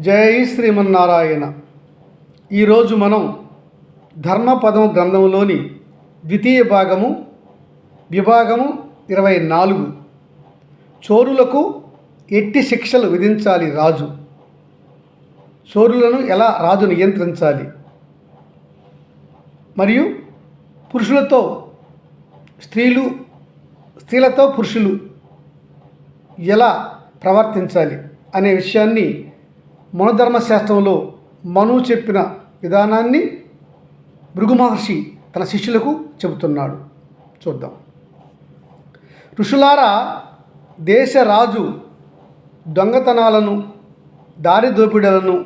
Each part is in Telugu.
జై శ్రీమన్నారాయణ. ఈరోజు మనం ధర్మపదం గ్రంథంలోని ద్వితీయ భాగము విభాగము ఇరవై నాలుగు. చోరులకు ఎట్టి శిక్షలు విధించాలి రాజు. చోరులను ఎలా రాజు నియంత్రించాలి? మరియు పురుషులతో స్త్రీలు స్త్రీలతో పురుషులు ఎలా ప్రవర్తించాలి అనే విషయాన్ని మనోధర్మశాస్త్రంలో మను చెప్పిన విధానాన్ని భృగు మహర్షి తన శిష్యులకు చెబుతున్నాడు. చూద్దాం. ఋషులారా దేశ రాజు దొంగతనాలను దారి దోపిడలను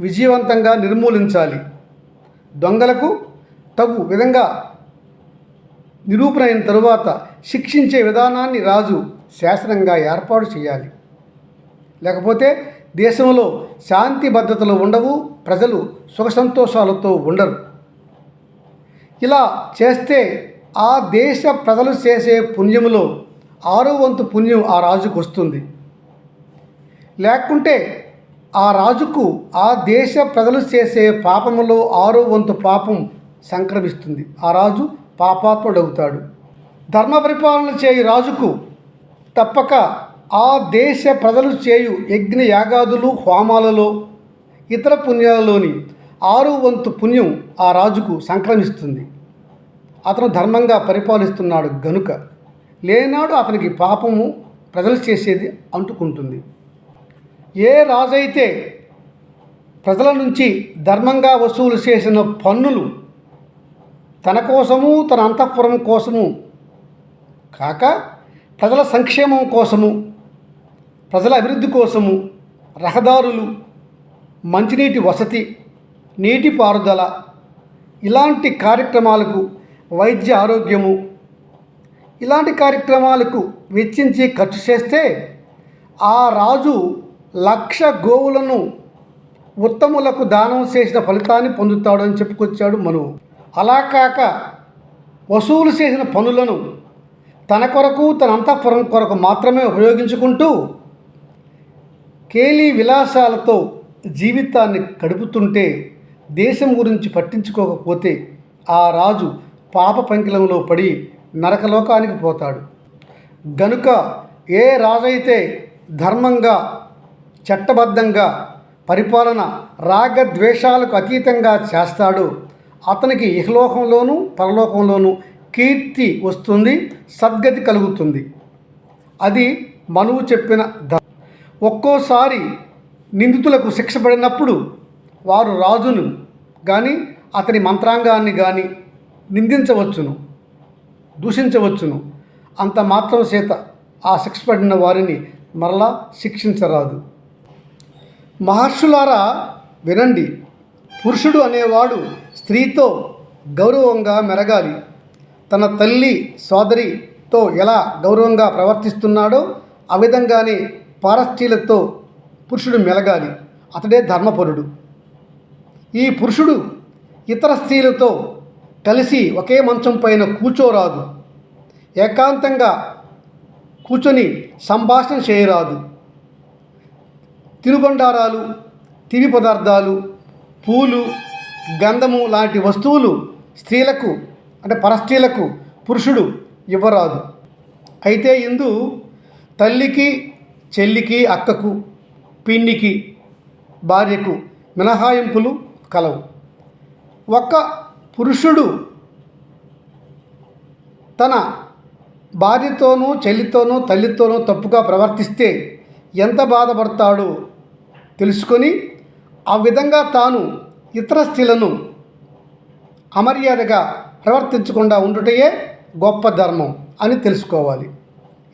విజయవంతంగా నిర్మూలించాలి. దొంగలకు తగు విధంగా నిరూపణ అయిన తరువాత శిక్షించే విధానాన్ని రాజు శాసనంగా ఏర్పాటు చేయాలి. లేకపోతే దేశంలో శాంతి భద్రతలు ఉండవు ప్రజలు సుఖ సంతోషాలతో ఉండరు. ఇలా చేస్తే ఆ దేశ ప్రజలు చేసే పుణ్యములో ఆరో వంతు పుణ్యం ఆ రాజుకు వస్తుంది. లేకుంటే ఆ రాజుకు ఆ దేశ ప్రజలు చేసే పాపములో ఆరో వంతు పాపం సంక్రమిస్తుంది. ఆ రాజు పాపాత్ముడవుతాడు. ధర్మ పరిపాలన చేయి రాజుకు తప్పక ఆ దేశ ప్రజలు చేయు యజ్ఞ యాగాదులు హోమాలలో ఇతర పుణ్యాలలోని ఆరు వంతు పుణ్యం ఆ రాజుకు సంక్రమిస్తుంది. అతను ధర్మంగా పరిపాలిస్తున్నాడు గనుక లేనాడు అతనికి పాపము ప్రజలు చేసేది అంటుకుంటుంది. ఏ రాజైతే ప్రజల నుంచి ధర్మంగా వసూలు చేసిన పన్నులు తన కోసము తన అంతఃపురం కోసము కాక ప్రజల సంక్షేమం కోసము ప్రజల అభివృద్ధి కోసము రహదారులు మంచినీటి వసతి నీటిపారుదల ఇలాంటి కార్యక్రమాలకు వైద్య ఆరోగ్యము ఇలాంటి కార్యక్రమాలకు వెచ్చించి ఖర్చు చేస్తే ఆ రాజు లక్ష గోవులను ఉత్తములకు దానం చేసిన ఫలితాన్ని పొందుతాడు అని చెప్పుకొచ్చాడు మనువు అలా కాక వసూలు చేసిన పనులను తన కొరకు తన అంతఃపురం కొరకు మాత్రమే ఉపయోగించుకుంటూ కేలీ విలాసాలతో జీవితాన్ని గడుపుతుంటే దేశం గురించి పట్టించుకోకపోతే ఆ రాజు పాప పంకిలంలో పడి నరకలోకానికి పోతాడు. గనుక ఏ రాజైతే ధర్మంగా చట్టబద్ధంగా పరిపాలన రాగద్వేషాలకు అతీతంగా చేస్తాడో అతనికి ఇహలోకంలోనూ పరలోకంలోనూ కీర్తి వస్తుంది సద్గతి కలుగుతుంది. అది మనువు చెప్పిన ఒక్కోసారి నిందితులకు శిక్ష పడినప్పుడు వారు రాజును కానీ అతని మంత్రాంగాన్ని కానీ నిందించవచ్చును దూషించవచ్చును. అంత మాత్రం చేత ఆ శిక్ష పడిన వారిని మరలా శిక్షించరాదు. మహర్షులారా వినండి. పురుషుడు అనేవాడు స్త్రీతో గౌరవంగా మెరగాలి. తన తల్లి సోదరితో ఎలా గౌరవంగా ప్రవర్తిస్తున్నాడో ఆ విధంగానే పారస్థీలతో పురుషుడు మెలగాలి. అతడే ధర్మపరుడు. ఈ పురుషుడు ఇతర స్త్రీలతో కలిసి ఒకే మంచం పైన కూర్చోరాదు. ఏకాంతంగా కూర్చొని సంభాషణ చేయరాదు. తినుబండారాలు తిని పదార్థాలు పూలు గంధము లాంటి వస్తువులు స్త్రీలకు అంటే పరస్త్రీలకు పురుషుడు ఇవ్వరాదు. అయితే ఇందు తల్లికి చెల్లికి అక్కకు పిన్నికి భార్యకు మినహాయింపులు కలవు. ఒక్క పురుషుడు తన భార్యతోనూ చెల్లితోనూ తల్లితోనూ తప్పుగా ప్రవర్తిస్తే ఎంత బాధపడతాడో తెలుసుకొని ఆ విధంగా తాను ఇతర స్త్రీలను అమర్యాదగా ప్రవర్తించకుండా ఉండుటయే గొప్ప ధర్మం అని తెలుసుకోవాలి.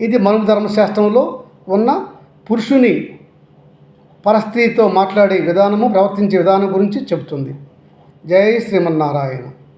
ఇది మన ధర్మశాస్త్రంలో ఉన్న పురుషుని పరస్త్రీతో మాట్లాడే విధానము ప్రవర్తించే విధానం గురించి చెబుతుంది. జై శ్రీమన్నారాయణ.